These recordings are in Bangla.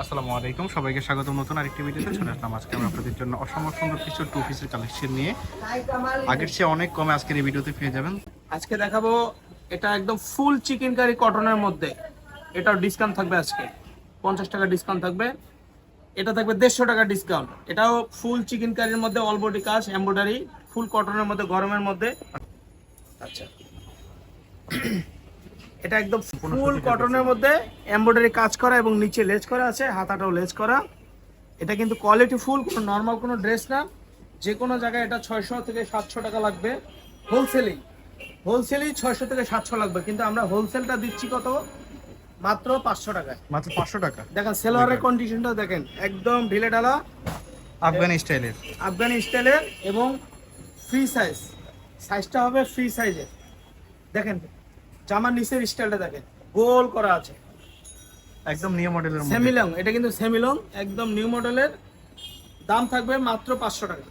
আসসালামু আলাইকুম, সবাইকে স্বাগত নতুন আরেকটি ভিডিওতে চলে আসলাম। আজকে আমরা আপনাদের জন্য অসম্ভব সুন্দর কিছু টু পিসের কালেকশন নিয়ে। আগের চেয়ে অনেক কমে আজকের এই ভিডিওতে পেয়ে যাবেন। আজকে দেখাবো, এটা একদম ফুল চিকেন কারি কটনের মধ্যে। এটাও ডিসকাউন্ট থাকবে আজকে। পঞ্চাশ টাকা ডিসকাউন্ট থাকবে। এটা থাকবে দেড়শো টাকা ডিসকাউন্ট এটাও ফুল চিকেন কারির মধ্যে অল বডি কাজ এমব্রয়ডারি ফুল কটনের মধ্যে, গরমের মধ্যে আচ্ছা এটা একদম ফুল কটনের মধ্যে এমব্রয়ডারি কাজ করা এবং নিচে লেজ করা আছে হাতাটাও লেজ করা। এটা কিন্তু কোয়ালিটি ফুল কোনো নর্মাল কোনো ড্রেস না। যে কোনো জায়গায় এটা ছয়শো থেকে সাতশো টাকা লাগবে। হোলসেলিং হোলসেলই ছয়শো থেকে সাতশো লাগবে। কিন্তু আমরা হোলসেলটা দিচ্ছি কত? মাত্র পাঁচশো টাকায়। মাত্র পাঁচশো টাকা। দেখেন সেলোয়ারের কন্ডিশনটা দেখেন একদম ঢিলে ঢালা। আফগানি স্টাইলের। আফগানি স্টাইলের এবং ফ্রি সাইজ সাইজটা হবে ফ্রি সাইজের দেখেন জামার নিচের স্টাইলটা দেখেন। গোল করা আছে। একদম নিউ মডেলের সেমিলং এটা কিন্তু সেমিলং একদম নিউ মডেলের দাম থাকবে মাত্র পাঁচশো টাকা।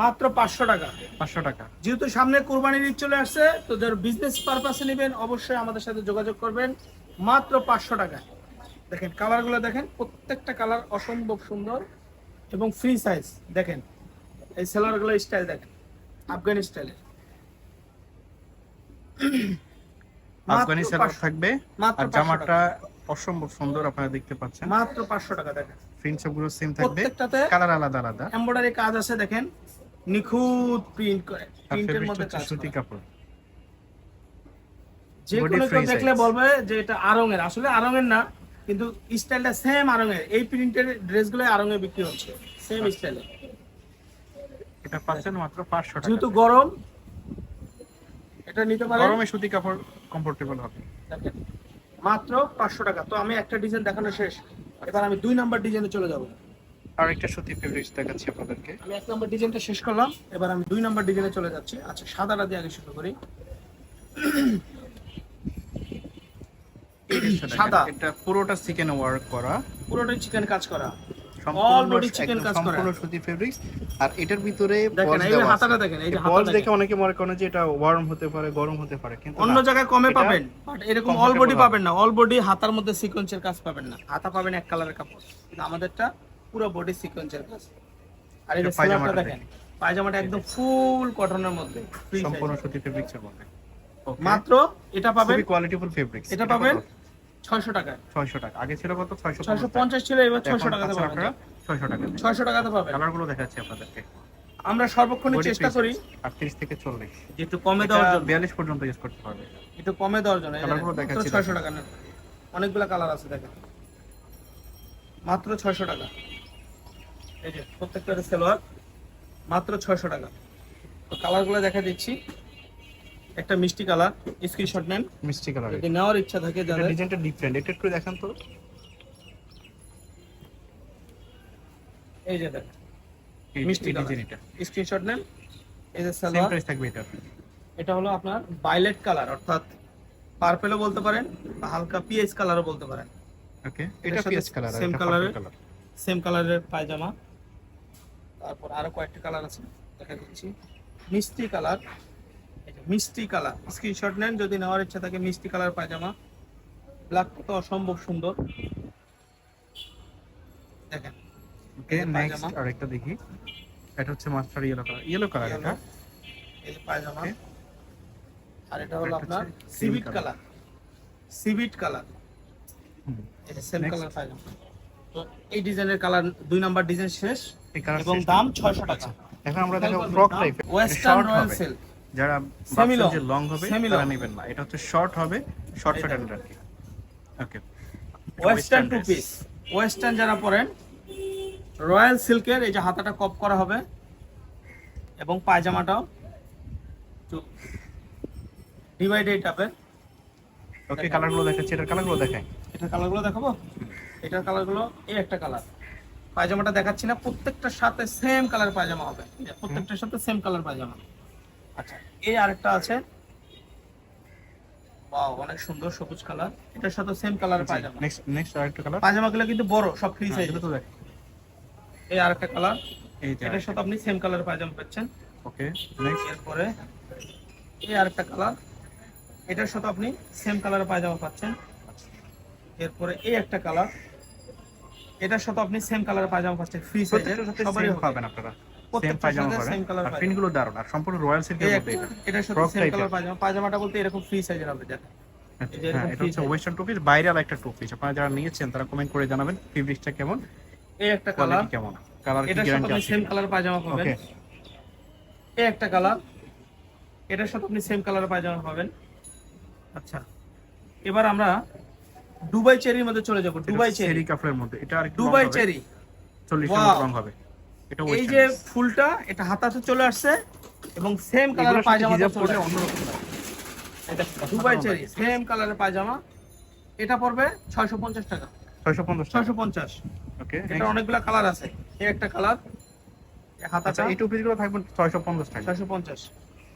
মাত্র পাঁচশো টাকা। পাঁচশো টাকা। যেহেতু সামনে কোরবানির ঈদ চলে আসছে তো যারা বিজনেস পারপাসে নেবেন অবশ্যই আমাদের সাথে যোগাযোগ করবেন। মাত্র পাঁচশো টাকা। দেখেন কালারগুলো দেখেন প্রত্যেকটা কালার অসম্ভব সুন্দর এবং ফ্রি সাইজ দেখেন এই সেলারগুলো স্টাইল দেখেন আফগান স্টাইলের আফগানি সেলার থাকবে আর জামাটা অসম্ভব সুন্দর আপনারা দেখতে পাচ্ছেন। মাত্র পাঁচশো টাকা দেখেন। প্রিন্ট সবগুলো সেম থাকবে। কালার আলাদা আলাদা। এমব্রয়ডারি কাজ আছে দেখেন। নিখুঁত প্রিন্ট করে প্রিন্টের মধ্যে কাজ সুতি কাপড়। যে কোনো কেউ দেখলে বলবে যে এটা আরঙের। আসলে আরঙের না কিন্তু স্টাইলটা সেম আরঙের। এই প্রিন্টের ড্রেসগুলো আরঙে বিক্রি হচ্ছে সেম স্টাইলে এটা পাচ্ছেন মাত্র পাঁচশো টাকা। যেহেতু গরম এটা নিতে পারেন। গরমে সুতি কাপড় কমফোর্টেবল হবে। মাত্র পাঁচশো টাকা। তো আমি একটা ডিজাইন দেখানো শেষ। এবার আমি দুই নাম্বার ডিজাইনে চলে যাব। আর একটা সুতি ফেব্রিক্স দেখাচ্ছি আপনাদেরকে। আমি এক নাম্বার ডিজাইনটা শেষ করলাম। এবার আমি দুই নাম্বার ডিজাইনে চলে যাচ্ছি। আচ্ছা সাদাটা দিয়ে আগে শুরু করি। সাদা। এটা পুরোটা চিকেন ওয়ার্ক করা। পুরোটাই চিকেন কাজ করা। সম্পূর্ণ body chicken একদম কাজ করা। সম্পূর্ণ সুতি ফেব্রিক্স আর এটার ভিতরে দেখেন এই যে হাতাটা দেখেন এই যে বল দেখে অনেকে মনে করেন যে এটা ওয়ার্ম হতে পারে গরম হতে পারে কিন্তু অন্য জায়গায় কমে পাবেন বাট এরকম অল বডি পাবেন না। অল বডি হাতার মধ্যে সিকোয়েন্সের কাজ পাবেন না। হাতা পাবেন এক কালারের কাপড় কিন্তু আমাদেরটা পুরো বডি সিকোয়েন্সের কাজ। আর এই এটা পায়জামাটা দেখেন। পায়জামাটা একদম ফুল কটনের মধ্যে সম্পূর্ণ সুতি ফেব্রিক্সের মধ্যে। মাত্র এটা পাবেন খুবই কোয়ালিটিফুল ফেব্রিক্স এটা পাবেন। ছয়শো টাকায়। 600 টাকা। আগে ছিল কত? 650 ছয়শো পঞ্চাশ ছিল এবার ছয়শো টাকাতে পাবেন। 600 টাকা ছয়শো টাকাতে পাবেন। কালারগুলো দেখাচ্ছি আপনাদেরকে। আমরা সর্বক্ষণই Body চেষ্টা করি। size, 38 থেকে 40 একটু কমে দেওয়ার জন্য। 42 পর্যন্ত ইউজ করতে পারবে একটু কমে দেওয়ার জন্য। কালারগুলো দেখাচ্ছি ছয়শো টাকা নেন। অনেকগুলো কালার আছে দেখেন। মাত্র ছয়শো টাকা। এই যে প্রত্যেকটা সেলোয়ার মাত্র ছয়শো টাকা। তো কালারগুলো দেখা দিচ্ছি। একটা মিষ্টি কালার স্ক্রিনশট নেন। মিষ্টি কালার যদি নেওয়ার ইচ্ছা থাকে যাদের ডিজাইনটা ডিফারেন্ট এটা একটু দেখান তো। এই যে দেখেন মিষ্টি ডিজাইন এটা। স্ক্রিনশট নেন। এই যে সেম সালোয়ার। প্রাইস থাকবে এটা। এটা হলো আপনার ভায়োলেট কালার অর্থাৎ পার্পেলও বলতে পারেন বা হালকা পিএইচ কালারও বলতে পারেন। ওকে এটা পিএস কালার same colour এর- কালার সেম কালারের পায়জামা। তারপর আরও কয়েকটা কালার আছে দেখা দিচ্ছি। মিষ্টি কালার মিষ্টি কালার। স্ক্রিনশট নেন যদি নেওয়ার ইচ্ছা থাকে মিষ্টি কালার পায়জামা। ব্ল্যাক তো অসম্ভব সুন্দর। দেখেন ওকে নেক্সট। আরেকটা দেখি। এটা হচ্ছে mustard yellow colour yellow colour এটা। এই পায়জামা। আর এটা হলো আপনার সিভিট কালার সিভিট কালার এটা সেম কালার পায়জামা। তো এই ডিজাইনের কালার দুই নাম্বার ডিজাইন শেষ। এবং দাম ছয়শো টাকা। এখন আমরা দেখাবো frock type western royal silk যারা ভাবছেন যে লং হবে তারা নেবেন না। এটা হচ্ছে শর্ট হবে শর্ট এই প্যাটার্ন আর কি। Okay western two piece western যারা পরেন রয়্যাল সিল্কের এই যে হাতাটা কপ করা হবে এবং পায়জামাটাও। ডিভাইডেড টাইপের ওকে কালারগুলো দেখাচ্ছি। এটার কালারগুলো দেখাই। এটার কালারগুলো দেখাবো? এটার কালারগুলো এই একটা কালার পায়জামাটা দেখাচ্ছি না প্রত্যেকটার সাথে সেম কালার পায়জামা হবে। এই প্রত্যেকটার সাথে সেম কালার পায়জামা। আচ্ছা এই আরেকটা আছে। বাহ অনেক সুন্দর সবুজ কালার। এটার সাথে সেম কালার পায়জামা। নেক্সট নেক্সট আরেকটা কালার পায়জামাগুলো কিন্তু বড় সব ফ্রি সাইজ এটা তো দেখ। এই আরেকটা কালার এটার সাথে আপনি সেম কালার পায়জামা পাচ্ছেন ওকে নেক্সট এরপরে এই আরেকটা কালার এটার সাথে আপনি সেম কালারের পায়জামা পাচ্ছেন। এরপরে এই একটা কালার এটার সাথে আপনি সেম কালারের পায়জামা পাচ্ছেন। ফ্রি সাথে সবারই হবে। পাবেন আপনারা। সেম পায়জামা পাবেন আর প্রিন্টগুলো দারুণ। আর সম্পূর্ণ রয়্যাল সিল্কের মধ্যে একটা- এটা সাথে সেম কালার পায়জামা পায়জামাটা বলতে এরকম ফ্রি সাইজের হবে দেখেন এই যে হ্যাঁ এরকম এটা হচ্ছে ওয়েস্টার্ন টু পিস ভাইরাল একটা টু পিস আপনারা যারা নিয়েছেন তারা কমেন্ট করে জানাবেন ফেব্রিক্সটা কেমন এই একটা কালার কেমন কালার কি গ্যারান্টি আছে? সেম কালার পায়জামা পাবেন। এই একটা কালার এটার সাথে আপনি সেম কালার পায়জামা পাবেন। আচ্ছা। এবার আমরা দুবাই চেরির মধ্যে চলে যাব দুবাই চেরি। কাপড়ের মধ্যে। এটা আর দুবাই চেরি। 40 Wow! রং হবে। এই যে ফুলটা এটা হাতাতে চলে আসছে এবং সেম কালারের পায়জামা পরলে অন্যরকম এটা দুবাই চেরি সেম কালারের পায়জামা। এটা পড়বে 650 টাকা। 650 টাকা। 650 ওকে এটা অনেকগুলা কালার আছে। এই একটা কালার আচ্ছা হাতাটা। এই টু পিসগুলো থাকবে 650 টাকা। 650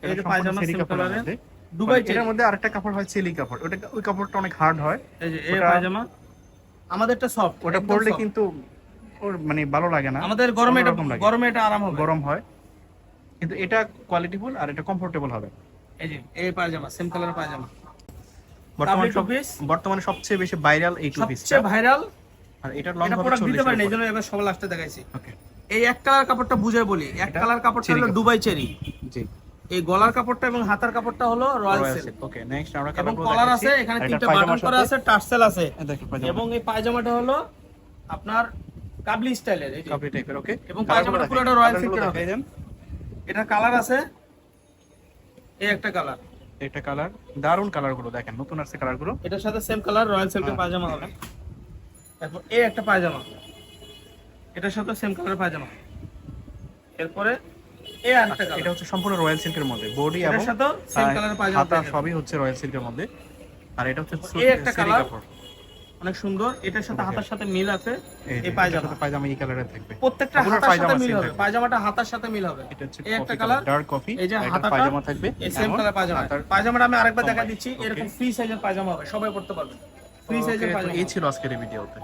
এই যে পায়জামা সেম কালারের দুবাই মানে চেরি এটার মধ্যে আরেকটা কাপড় হয় সিলি কাপড়। ওটা ওই কাপড়টা অনেক হার্ড হয়। এই যে এই পায়জামা। আমাদেরটা সফট ওটা পরলে কিন্তু ওর মানে ভালো লাগে না। আমাদের গরমে এটা গরমে এটা আরাম হবে। গরম হয়। কিন্তু এটা কোয়ালিটিফুল আর এটা কমফোর্টেবল হবে। এই যে এই পায়জামা সেম কালার পায়জামা। বর্তমানে সব বর্তমানে সবচেয়ে বেশি ভাইরাল এই টু পিস সবচেয়ে ভাইরাল আর এটার লং এটা হবে প্রোডাক্ট দিতে পারেন এর এই জন্য এবার সবার লাস্টে দেখাইছি। ওকে এই এক কালার কাপড়টা বুঝে বলি। এক কালার কাপড়টা হলো দুবাই চেরি জি। এই গলার কাপড়টা এবং হাতার কাপড়টা হলো রয়্যাল সিল্ক ওকে নেক্সট আমরা এবং কলার আছে এখানে এটা তিনটা বাটন করা আছে টার্সেল আছে। এই দেখেন পায়জামা। এবং এই পায়জামাটা হলো আপনার কাবলি স্টাইলের এই যে। টাইপের ওকে এবং পায়জামাটা পুরোটা রয়্যাল সিল্কের হবে এটা কালার আছে এই একটা কালার একটা কালার দারুণ কালারগুলো দেখেন নতুন আসছে কালারগুলো এটার সাথে সেম কালার রয়্যাল সিল্কের। পায়জামা হবে। তারপর এই একটা পায়জামা। এটার সাথে সেম কালারের পায়জামা। এরপরে এই আরেকটা আচ্ছা, কালার এটা হচ্ছে সম্পূর্ণ রয়্যাল সিল্কের মধ্যে বডি এবং সাথে সেম আহ, কালারের পায়জামা। সবই হচ্ছে রয়্যাল সিল্কের মধ্যে। আর এটা হচ্ছে এই একটা কালার। অনেক সুন্দর। এটার সাথে হাতার সাথে মিল আছে। এই পায়জামা। পায়জামা এই কালারের থাকবে। প্রত্যেকটা হাতার সাথে মিল হবে। পায়জামাটা হাতার সাথে মিল হবে। এটা হচ্ছে এই একটা কালার, কালার ডার্ক কফি এই যে হাতাটা, পায়জামা থাকবে। এই সেম কালার পায়জামা পায়জামাটা। আমি আরেকবার দেখা দিচ্ছি এরকম ফ্রি সাইজের পায়জামা হবে। সবাই পড়তে পারবে। ফ্রি সাইজের পায়জামা। এই ছিল আজকের ভিডিওতে